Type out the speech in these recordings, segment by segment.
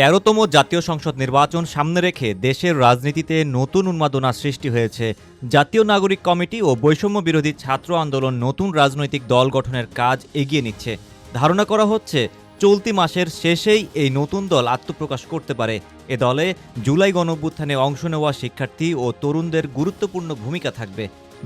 তেরোতম জাতীয় সংসদ নির্বাচন সামনে রেখে দেশের রাজনীতিতে নতুন উন্মাদনা সৃষ্টি হয়েছে। জাতীয় নাগরিক কমিটি ও বৈষম্য বিরোধী ছাত্র আন্দোলন নতুন রাজনৈতিক দল গঠনের কাজ এগিয়ে নিচ্ছে। ধারণা করা হচ্ছে, চলতি মাসের শেষেই এই নতুন দল আত্মপ্রকাশ করতে পারে। এ দলে জুলাই গণঅভ্যুত্থানে অংশ নেওয়া শিক্ষার্থী ও তরুণদের গুরুত্বপূর্ণ ভূমিকা থাকবে।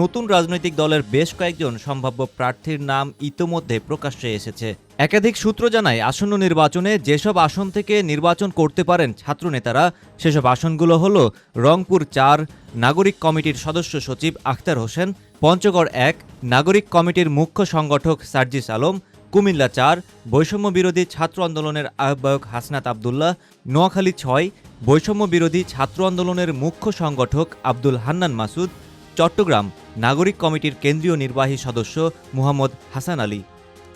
নতুন রাজনৈতিক দলের বেশ কয়েকজন সম্ভাব্য প্রার্থীর নাম ইতোমধ্যে প্রকাশ্যে এসেছে। একাধিক সূত্র জানায়, আসন্ন নির্বাচনে যেসব আসন থেকে নির্বাচন করতে পারেন ছাত্রনেতারা, সেসব আসনগুলো হল রংপুর চার, নাগরিক কমিটির সদস্য সচিব আখতার হোসেন, পঞ্চগড় এক, নাগরিক কমিটির মুখ্য সংগঠক সার্জিস আলম, কুমিল্লা চার, বৈষম্য বিরোধী ছাত্র আন্দোলনের আহ্বায়ক হাসনাত আবদুল্লাহ, নোয়াখালী ছয়, বৈষম্য বিরোধী ছাত্র আন্দোলনের মুখ্য সংগঠক আব্দুল হান্নান মাসুদ, চট্টগ্রাম, নাগরিক কমিটির কেন্দ্রীয় নির্বাহী সদস্য Muhammad Hasan Ali.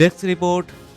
Desk report